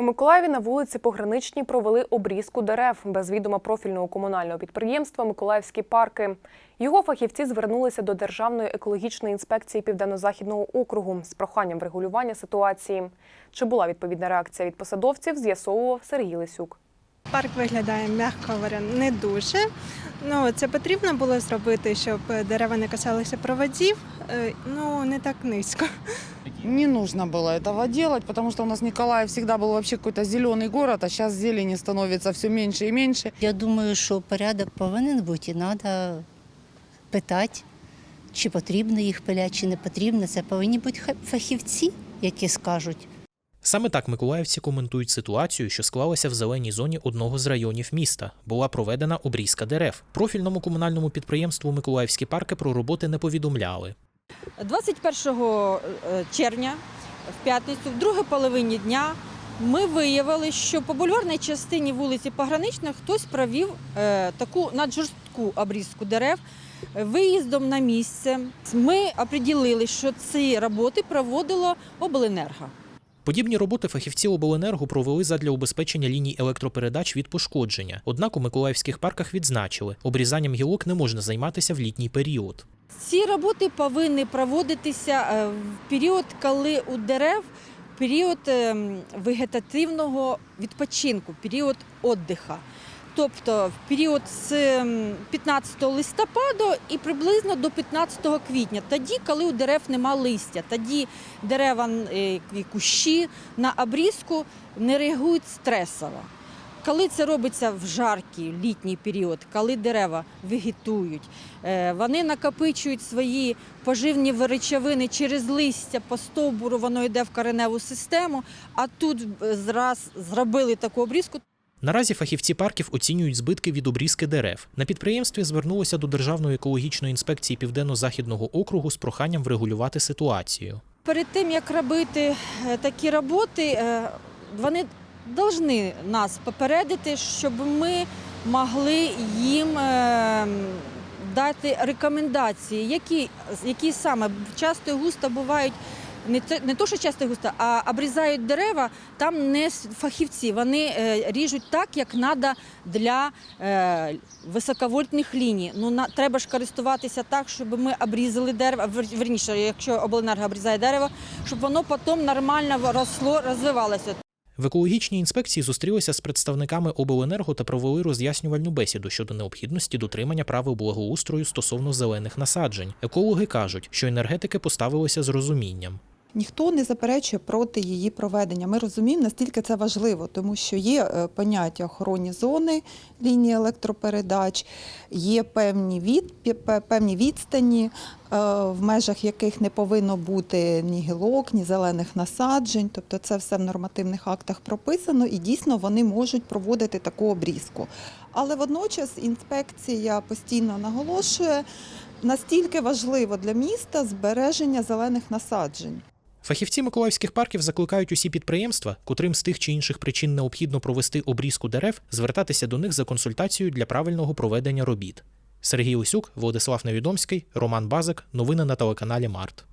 У Миколаєві на вулиці Пограничній провели обрізку дерев без відома профільного комунального підприємства Миколаївські парки. Його фахівці звернулися до Державної екологічної інспекції Південно-Західного округу з проханням врегулювання ситуації. Чи була відповідна реакція від посадовців, з'ясовував Сергій Лисюк. Парк виглядає, м'яко говоря, не дуже. Ну, це потрібно було зробити, щоб дерева не касалися проводів. Е, Ну, не так низько. Не нужно было этого делать, потому что у нас Николаев всегда был вообще какой-то зеленый город, а сейчас зелени становится все меньше и меньше. Я думаю, що порядок повинен бути і треба питати, чи потрібно їх пиляти, чи не потрібно. Це повинні бути ха- фахівці, які скажуть. Саме так миколаївці коментують ситуацію, що склалася в зеленій зоні одного з районів міста. Була проведена обрізка дерев. Профільному комунальному підприємству Миколаївські парки про роботи не повідомляли. 21 е, червня, в п'ятницю, в другій половині дня, ми виявили, що по бульварній частині вулиці Погранична хтось провів е, таку наджорстку обрізку дерев е, виїздом на місце. Ми оприділили, що ці роботи проводило обленерго. Подібні роботи фахівці обленерго провели задля убезпечення ліній електропередач від пошкодження. Однак у миколаївських парках відзначили, обрізанням гілок не можна займатися в літній період. Ці роботи повинні проводитися е, в період, коли у дерев період ем, вегетативного відпочинку, період віддиха. Тобто в період з ем, 15 листопада і приблизно до 15 квітня, тоді, коли у дерев нема листя, тоді дерева е, і кущі на обрізку не реагують стресово. Коли це робиться в жаркий літній період, коли дерева вегетують, е, вони накопичують свої поживні речовини через листя по стовбуру, воно йде в кореневу систему, а тут е, зраз зробили таку обрізку, Наразі фахівці парків оцінюють збитки від обрізки дерев. На підприємстві звернулися до Державної екологічної інспекції Південно-Західного округу з проханням врегулювати ситуацію. Перед тим як робити е, такі роботи, е, вони повинні нас попередити, щоб ми могли їм е, дати рекомендації, які, які саме часто і густо бувають. Не те, не то, що часто і густо, а обрізають дерева, там не фахівці. Вони е, ріжуть так, як треба для е, високовольтних ліній. Ну, на, треба ж користуватися так, щоб ми обрізали дерево, вер- верніше, якщо обленерго обрізає дерево, щоб воно потім нормально росло, розвивалося. В екологічній інспекції зустрілися з представниками обленерго та провели роз'яснювальну бесіду щодо необхідності дотримання правил благоустрою стосовно зелених насаджень. Екологи кажуть, що енергетики поставилися з розумінням. Ніхто не заперечує проти її проведення. Ми розуміємо, наскільки це важливо, тому що є е, поняття охоронні зони лінії електропередач, є певні від певні відстані, е, в межах яких не повинно бути ні гілок, ні зелених насаджень. Тобто це все в нормативних актах прописано, і дійсно вони можуть проводити таку обрізку. Але водночас інспекція постійно наголошує. Настільки важливо для міста збереження зелених насаджень. Фахівці миколаївських парків закликають усі підприємства, котрим з тих чи інших причин необхідно провести обрізку дерев, звертатися до них за консультацією для правильного проведення робіт. Сергій Усюк, Владислав Невідомський, Роман Базик. Новини на телеканалі Март.